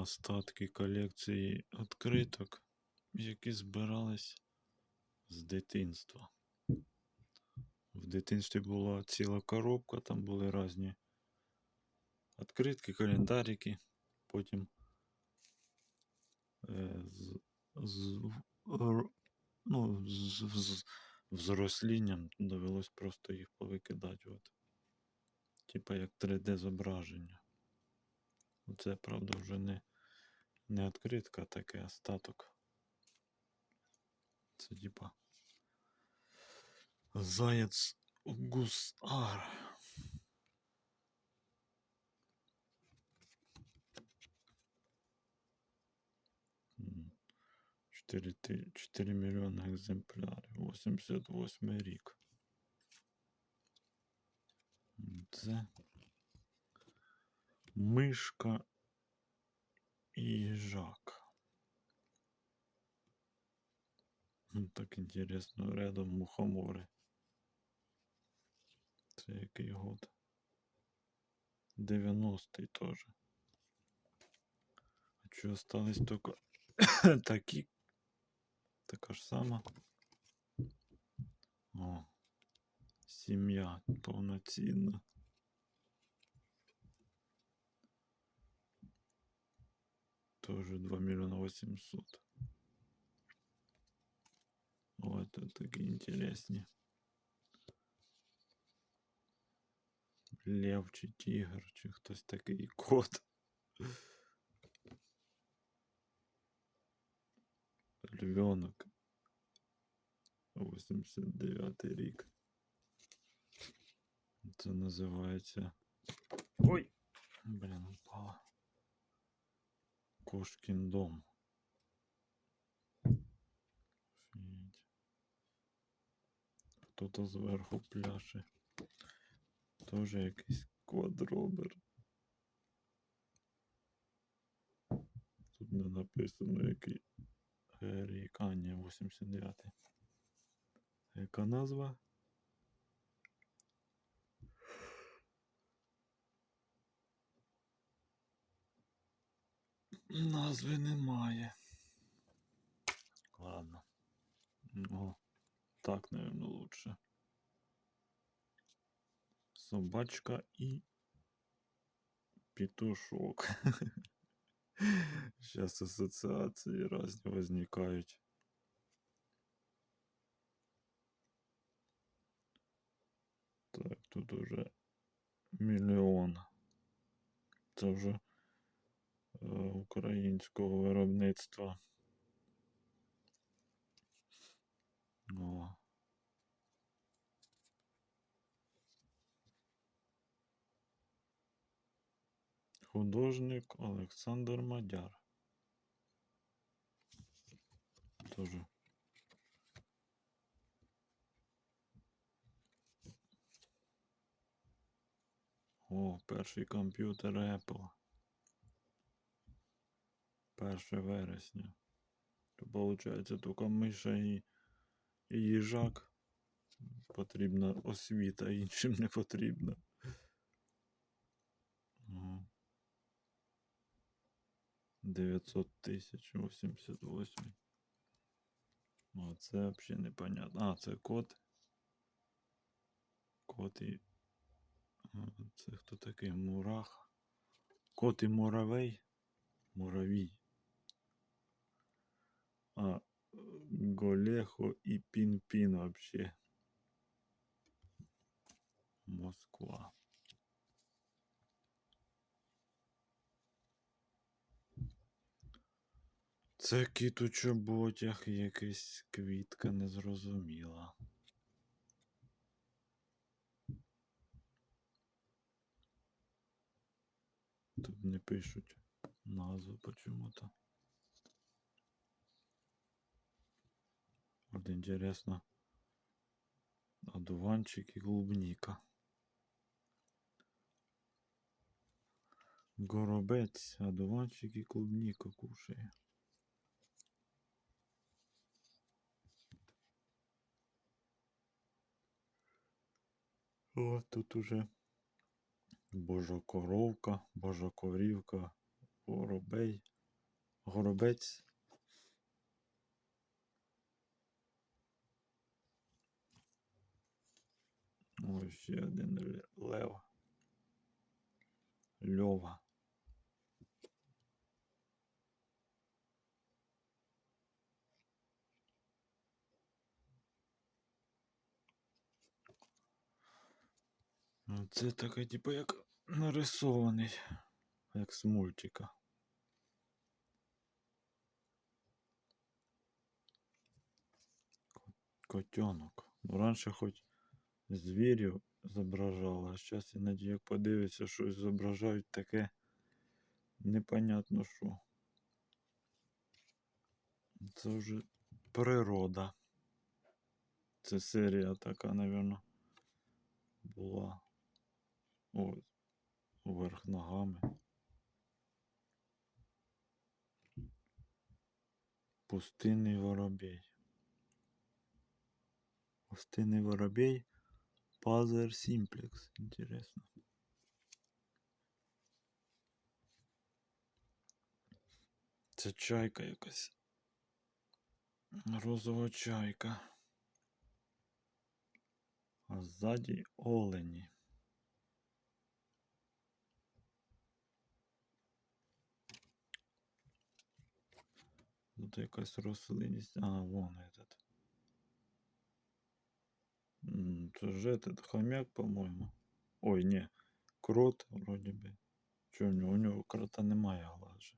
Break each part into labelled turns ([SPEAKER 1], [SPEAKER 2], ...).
[SPEAKER 1] остатки колекції відкриток, які збирались з дитинства. В дитинстві була ціла коробка, там були різні відкритки, календарики, потім е, з, з, ну, з, з взрослінням довелось просто їх повикидати. От. Типа як 3D зображення. Це, правда, вже не, не відкритка, а таке остаток. Це типа Заяц гусар. М, 4, ти- 4 мільйони екземплярів. 88 рік. М, Це мишка і їжак. Так інтересно, рядом мухомори. Це який год? 90-й теж. А що остались тільки такі? Така ж сама. О, сім'я повноцінна. Тоже 2 миллиона 800. Вот это такие интересные. Лев чи тигр, чи хтось такий кот. Львенок. 89 рік. Це називається. Ой! Блін, упала. Кошкін дом. Хто-то зверху пляше. Тоже якийсь квадробер. Тут не написано який е, рік. А, ні, 89. Яка назва? Назви немає. Ладно. Ну, так, наверное, лучше. Собачка и петушок. Сейчас ассоциации разные возникают. Так, тут уже мільйон. Це вже українського виробництва. О. Художник Олександр Мадяр. Тоже. О, перший комп'ютер Apple. 1 вересня. То Получається тільки миша і, і їжак. Потрібна освіта, іншим не потрібно. Ага. 900 тисяч 88. О, це взагалі непонятно. А, це код. Кот і. А, Це хто такий? Мурах. Кот і муравей. Муравій. А, Голехо і Пін-Пін вообще. Москва. Це кіт у чоботях, якась квітка незрозуміла. Тут не пишуть назву почему-то. Вот интересно. Одуванчик и клубника. Горобець, одуванчик і клубніку кушає. О, тут уже божа коровка, божа корівка, Горобей. Горобець. Ось ще один ле- лев. Льова. Це таке, типу, як нарисований, як з мультика. Котенок. Ну, раніше хоч звірів зображали, а зараз іноді як подивишся, щось зображають таке непонятно що. Це вже природа. Це серія така, напевно, була. Ось. Вверх ногами. Пустинний воробей. Пустинний воробей. Пазер симплекс. Интересно. Це чайка якась. Розова чайка. А ззаді олені. Тут якась рослинність. А, вон этот. М, Це ж этот хомяк, по-моєму. Ой, ні. Крот, вроді би. Чо у нього? У нього крота немає глажа.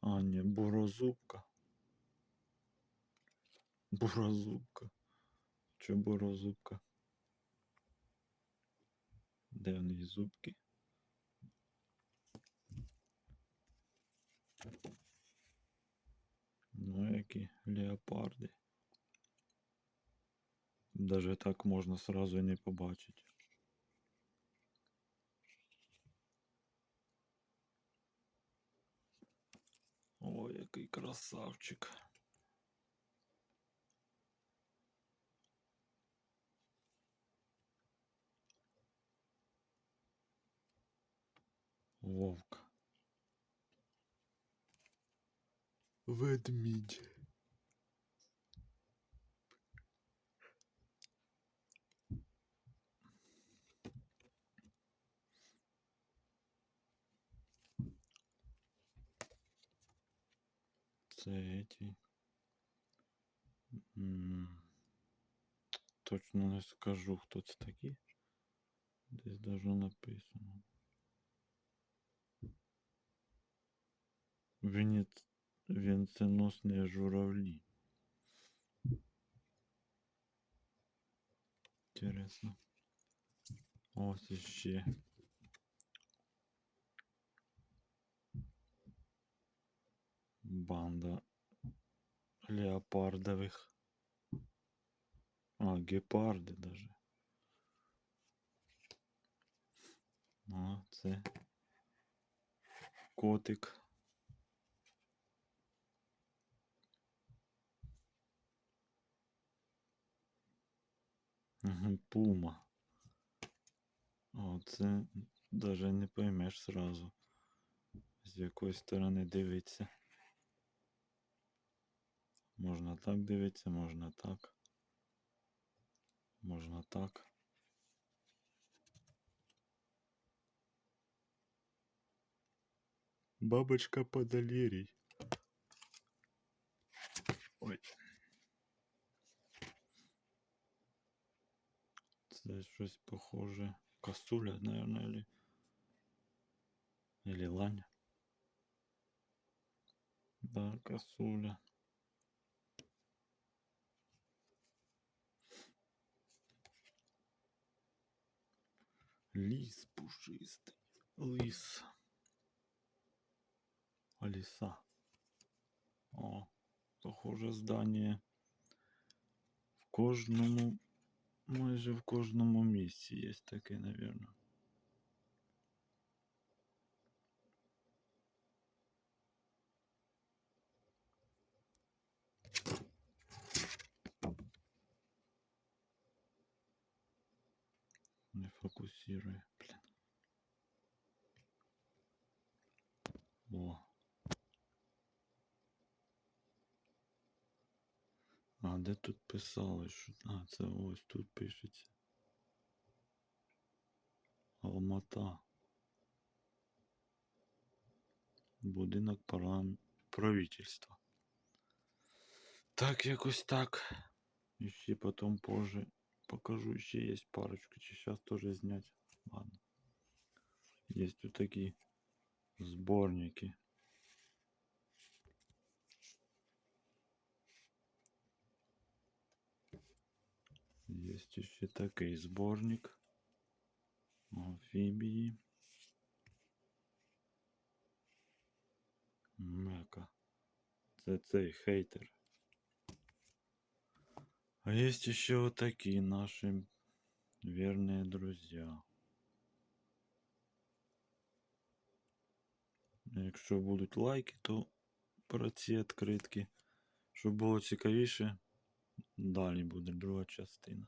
[SPEAKER 1] А, ні, бурозубка. Бурозубка. Чо бурозубка? Де в неї зубки? Ну, які леопарди. Даже так можна сразу і не побачити. Ой, який красавчик. Вовк. Ведмідь. Це эти. М, Точно не скажу, хто це такі. Десь даже написано. Венец... Венценосні журавлі. Интересно. Ось іще. Банда леопардових. А, гепарди даже. А, це котик. Пума. О, це даже не поймеш сразу, з якої сторони дивитися. Можна так дивитися, можна так. Можна так. Бабочка подолерий. Ой. Це щось похоже. Косуля, наверное, или... Или лань. Да, косуля. Лис пушистый. Лис. Лиса. О, похоже здання. В кожному, майже в кожному місці є таке, напевно. Фокусируй, блин. О. А де тут писали, що... А, це ось тут пишеться. Алмата. Будинок парам... правительства. Так, якось так. І ще потім позже. покажу. Ще є парочку. Чи зараз теж зняти. Ладно. Є тут такі зборники. Є ще такий зборник. Амфібії. Мека. Це цей хейтер. А есть еще вот такие наши верные друзья. Якщо будуть лайки, то про ці відкритки. Щоб було цікавіше, далі буде друга частина.